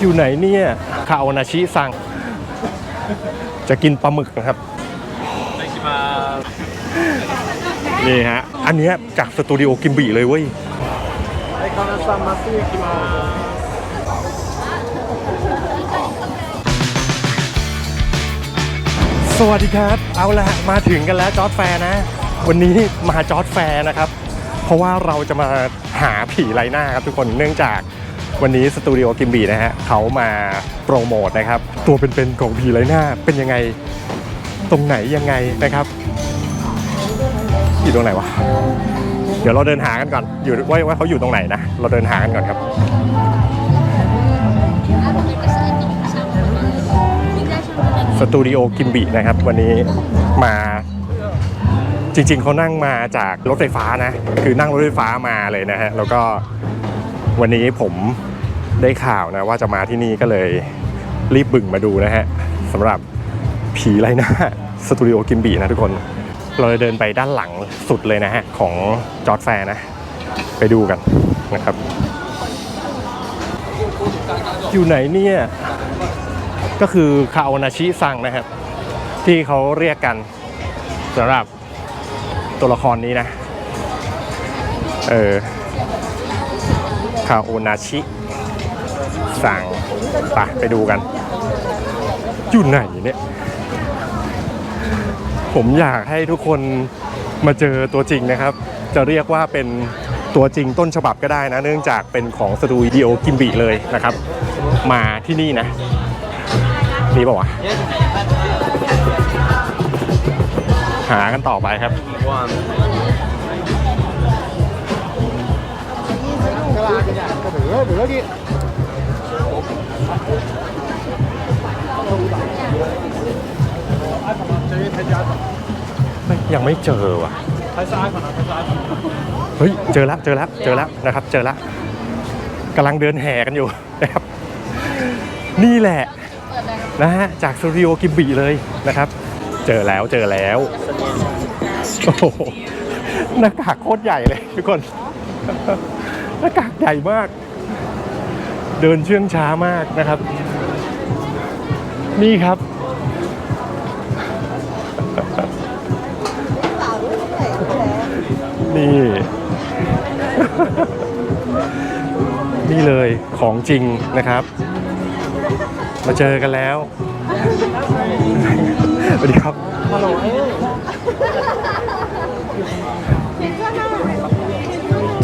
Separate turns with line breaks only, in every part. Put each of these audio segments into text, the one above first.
อยู่ไหนเนี่ยคาโอนาชิสั่ง จะกินปลาหมึกนะครับนี่ฮะ อันเนี้ยจากสตูดิโอกิมบิเลยเว้ยสวัสดีครับ เอาละมาถึงกันแล้วจอร์ดแฟร์นะ วันนี้มาจอร์ดแฟร์นะครับ เพราะว่าเราจะมาหาผีไรหน้าครับทุกคนเนื่องจาก วันนี้สตูดิโอกิมบีนะฮะเขามาโปรโมทนะครับ ตัวเป็นๆของผีไรหน้าเป็นยังไงตรงไหนยังไงนะครับ อยู่ตรงไหนวะ เดี๋ยวเราเดินหากันก่อน อยู่ว่าว่าเขาอยู่ตรงไหนนะ เราเดินหากันก่อนครับ สตูดิโอกิมบินะครับ วันนี้มาจริงๆเขานั่งมาจากรถไฟฟ้านะ คือนั่งรถไฟฟ้ามาเลยนะฮะ แล้วก็ วันนี้ผมได้ข่าวนะว่าจะมาที่นี่ก็เลยรีบบึ่งมาดูนะฮะสำหรับผีไรหน้าสตูดิโอกิมบินะทุกคน เราจะเดินไปด้านหลังสุดเลยนะฮะ ของจอร์ดแฟร์นะ ไปดูกันนะครับ อยู่ไหนเนี่ย ก็คือคาโอนาชิซังนะครับ ที่เขาเรียกกันสำหรับตัวละครนี้นะ เออาโอนาชิซังไปไปดูกัน อยู่ไหนเนี่ย ผมอยากให้ทุกคนมาเจอตัวจริงนะครับ จะเรียกว่าเป็นตัวจริงต้นฉบับก็ได้นะ เนื่องจากเป็นของสตูดิโอกิมบิเลยนะครับ มาที่นี่นะนี่ป่าวะหากันต่อไปครับ ยังไม่เจอว่ะเฮ้ย เจอแล้วเจอแล้วเจอแล้วนะครับ เจอแล้วกำลังเดินแห่กันอยู่นะครับ นี่แหละ นะฮะ จากสตูดิโอกิมบิเลยนะครับ เจอแล้วเจอแล้วโอ้โหหน้ากากโคตรใหญ่เลยทุกคน หน้ากากใหญ่มาก เดินเชื่องช้ามากนะครับ นี่ครับนี่นี่เลยของจริงนะครับ มาเจอกันแล้วสวัสดีครับ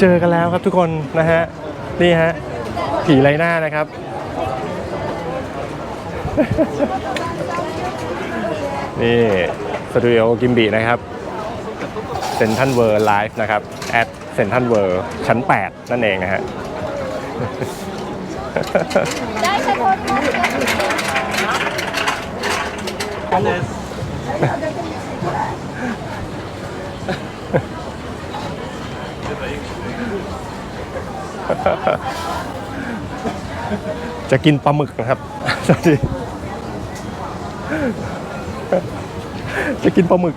เจอกันแล้วครับทุกคนนะฮะนี่ฮะผีไรหน้านะครับ นี่สตูดิโอกิมบีนะครับเซนทันเวอร์ไลฟ์นะครับแอดเซนทันเวอร์ชั้น 8 นั่นเองนะฮะ จะกินปลาหมึกนะครับสวัสดีจะกินปลาหมึก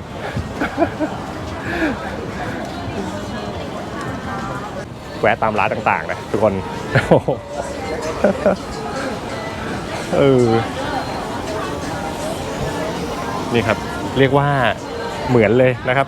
แวะตามร้านต่างๆนะทุกคนโอ้โหเออ นี่ครับ เรียกว่าเหมือนเลยนะครับ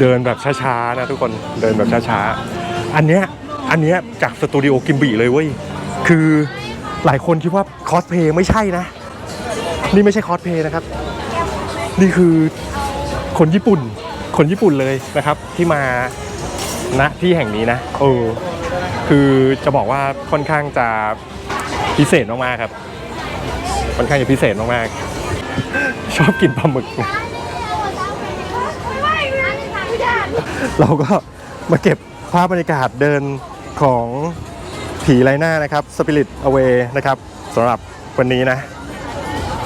เดินแบบช้าๆนะทุกคนเดินแบบช้าๆ อันเนี้ยอันเนี้ยจากสตูดิโอกิมบิเลยเว้ย คือหลายคนคิดว่าคอสเพลย์ไม่ใช่นะ นี่ไม่ใช่คอสเพลย์นะครับ นี่คือคนญี่ปุ่น คนญี่ปุ่นเลยนะครับ ที่มาณที่แห่งนี้นะ เออ คือจะบอกว่าค่อนข้างจะ พิเศษมากๆครับค่อนข้างจะพิเศษมากๆ ชอบกินปลาหมึก เราก็มาเก็บภาพบรรยากาศเดินของผีไรหน้านะครับ Spirit Away นะครับสำหรับวันนี้นะ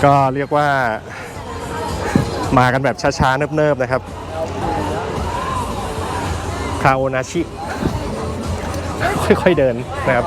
ก็เรียกว่ามากันแบบช้าๆ เนิบๆ นะครับ คาโอนาชิ ค่อยๆ เดินนะครับ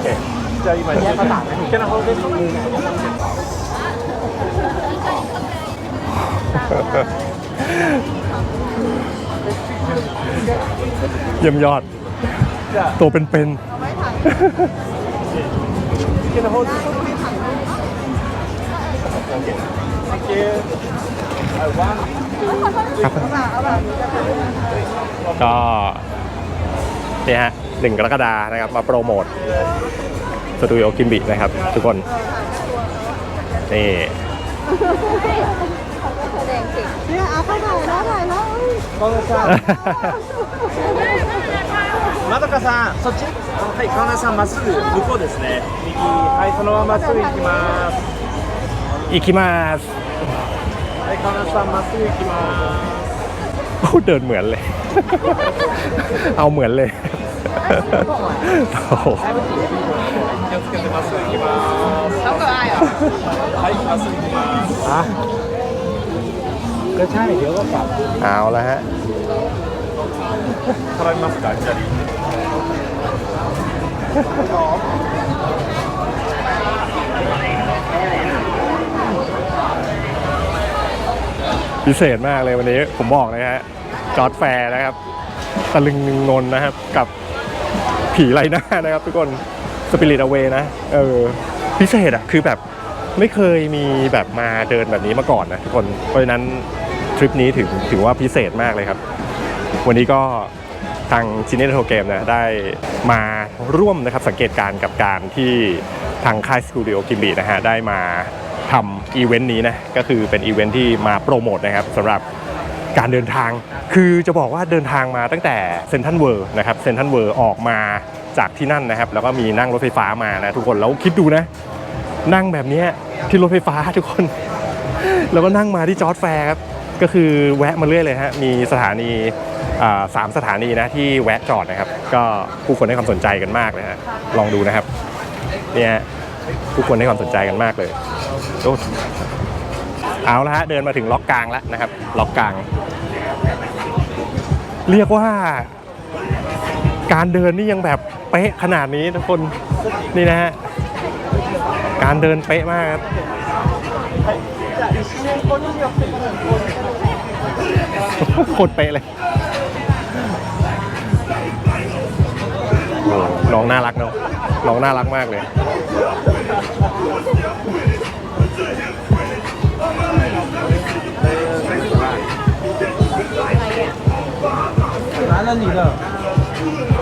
ちゃ今2時間の方です
เยี่ยมยอด
じ
ตัวเป็น
ๆครั
บก็เนี่ยฮะหนึ่งกรกฎานะครับมาโปรโมท สตูดิโอกิมบินะครับ ทุกคน นี่
เนี่ยเอาเข้าถ่ายแล้วถ่ายแล้ว
河野さんまどかさんそっちあはい河野さんまっすぐ向こうですね右はいそのまままっすぐ行きます
อิคิมาส
はい河野さんまっすぐ行きます
พูดเดินเหมือนเลย เอาเหมือนเลย โอ้โห
気を つけてまっすぐ行きますはいまっすぐ行きます
อ่ะ
ก็ใช่เดี๋ยวก็กลับ
เอาแล้วฮะ
絡みますか左
พิเศษมากเลยวันนี้ผมบอกเลยฮะจอร์ดแฟร์นะครับตะลึงนนท์นะครับ กับผีไรหน้านะครับทุกคน สปิริตอเวนะเออพิเศษอะคือแบบไม่เคยมีแบบมาเดินแบบนี้มาก่อนนะทุกคนเพราะฉะนั้นทริปนี้ถือถือว่าพิเศษมากเลยครับ วันนี้ก็ทางจีเนโทเกมนะได้มาร่วมนะครับสังเกตการกับการที่ทางค่ายสตูดิโอกิมบีนะฮะได้มาทำอีเวนต์นี้นะก็คือเป็นอีเวนต์ที่มาโปรโมทนะครับสำหรับ การเดินทาง คือจะบอกว่าเดินทางมาตั้งแต่เซนทันเวิร์นะครับเซนทันเวิร์ออกมาจากที่นั่นนะครับ แล้วก็มีนั่งรถไฟฟ้ามานะทุกคนแล้วคิดดูนะ นั่งแบบนี้ที่รถไฟฟ้าทุกคน แล้วก็นั่งมาที่จอร์ดแฟร์ครับก็คือแวะมาเรื่อยเลยฮะมีสถานีสามสถานีนะที่แวะจอดนะครับ ก็ผู้คนให้ความสนใจกันมากเลยฮะลองดูนะครับเนี่ยผู้คนให้ความสนใจกันมากเลยโอ้ เอาละฮะเดินมาถึงล็อกกลางแล้วนะครับ ล็อกกลาง เรียกว่า การเดินนี่ยังแบบเป๊ะขนาดนี้ทุกคนนี่นะฮะการเดินเป๊ะมากครับโคตรเป๊ะเลยน้องน่ารักเนาะน้องน่ารักมากเลย
拿了你的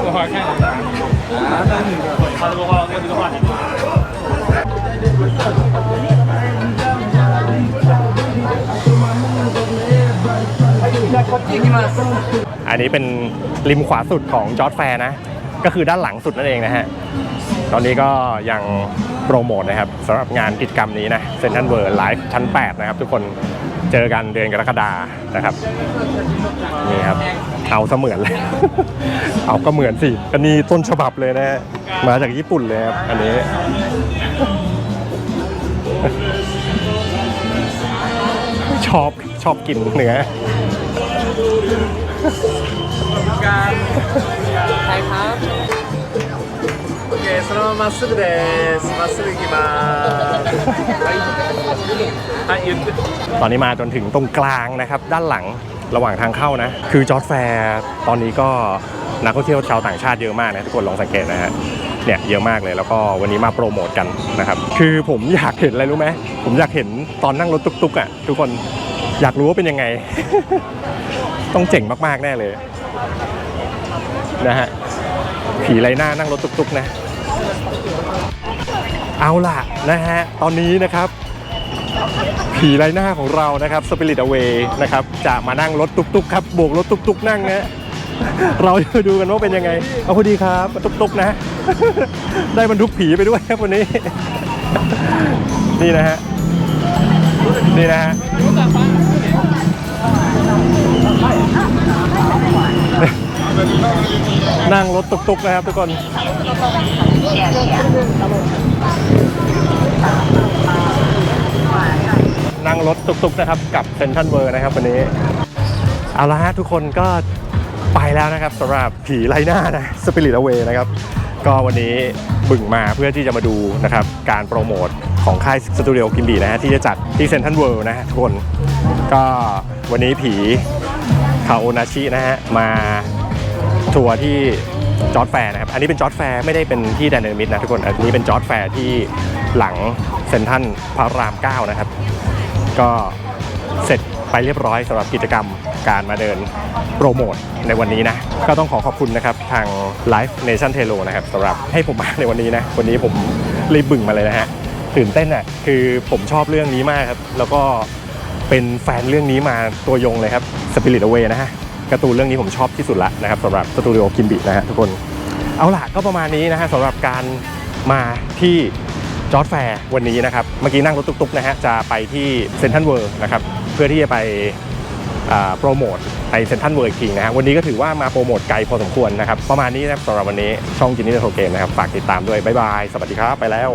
我好看拿了你的他这个话要这个话题
อันนี้เป็นริมขวาสุดของจอร์ดแฟร์นะ ก็คือด้านหลังสุดนั่นเองนะฮะ ตอนนี้ก็ยังโปรโมทนะครับสำหรับงานกิจกรรมนี้นะเซนทันเวิร์ไลฟ์ชั้น 8 นะครับ ทุกคน เจอกันเดือนกรกฎานะครับนี่ครับ เอาเสมือนเลย เอาก็เหมือนสิ อันนี้ต้นฉบับเลยนะฮะมาจากญี่ปุ่นเลยครับอันนี้ชอบชอบกินเนื้อ
การใครครับ โอเคそのまままっすぐですまっすぐ行きますはいはい言って
ตอนนี้มาจนถึงตรงกลางนะครับ ด้านหลังระหว่างทางเข้านะ คือจอร์ดแฟร์ตอนนี้ก็นักท่องเที่ยวชาวต่างชาติเยอะมากนะทุกคนลองสังเกตนะฮะเนี่ยเยอะมากเลยแล้วก็วันนี้มาโปรโมทกันนะครับ คือผมอยากเห็นอะไรรู้ไหมผมอยากเห็นตอนนั่งรถตุกๆอ่ะทุกคนอยากรู้ว่าเป็นยังไง ต้องเจ๋งมากๆแน่เลยนะฮะผีไรหน้านั่งรถตุกๆนะ เอาล่ะนะฮะ ตอนนี้นะครับ ผีไรหน้าของเรานะครับ Spirit Away นะครับ จะมานั่งรถตุกๆครับโบกรถตุกๆนั่งนะ เราจะดูกันว่าเป็นยังไง เอาพอดีครับตุกๆนะ ได้บรรทุกผีไปด้วยครับวันนี้ นี่นะฮะ นี่นะฮะ นั่งรถตุกๆนะครับทุกคน นั่งรถตุกๆนะครับกับเซนทันเวอร์นะครับวันนี้ เอาละฮะทุกคนก็ไปแล้วนะครับสำหรับผีไล่หน้านะสปิริตอเวนะครับ ก็วันนี้บึ่งมาเพื่อที่จะมาดูนะครับการโปรโมทของค่ายสตูดิโอกิมบีนะฮะที่จะจัดที่เซนทันเวิลด์นะฮะทุกคน ก็วันนี้ผีคาโอนาชินะฮะมา ทัวร์ที่จอร์ดแฟร์นะครับ อันนี้เป็นจอร์ดแฟร์ไม่ได้เป็นที่แดนเนอร์มิดนะทุกคน อันนี้เป็นจอร์ดแฟร์ที่หลังเซนทันพระราม 9 นะครับ ก็เสร็จไปเรียบร้อยสำหรับกิจกรรมการมาเดินโปรโมทในวันนี้นะ ก็ต้องขอขอบคุณนะครับทาง Live Nation t e l o นะครับสำหรับให้ผมมาในวันนี้นะ วันนี้ผมรีบบึ่งมาเลยนะฮะตื่นเต้นอะคือผมชอบเรื่องนี้มากครับ แล้วก็เป็นแฟนเรื่องนี้มาตัวยงเลยครับ Spirit Away นะฮะ การ์ตูนเรื่องนี้ผมชอบที่สุดละนะครับสำหรับสตูดิโอคิมบินะฮะทุกคนเอาล่ะก็ประมาณนี้นะฮะสำหรับการมาที่จอร์ดแฟร์วันนี้นะครับ เมื่อกี้นั่งรถตุ๊กๆนะฮะจะไปที่เซนทันเวิร์นะครับเพื่อที่จะไปโปรโมทในเซนทันเวิร์อีกทีนะฮะวันนี้ก็ถือว่ามาโปรโมทไกลพอสมควรนะครับ ประมาณนี้นะครับสำหรับวันนี้ช่องจินนี่เดอะโทเกมนะครับ ฝากติดตามด้วย บ๊ายบาย สวัสดีครับ ไปแล้ว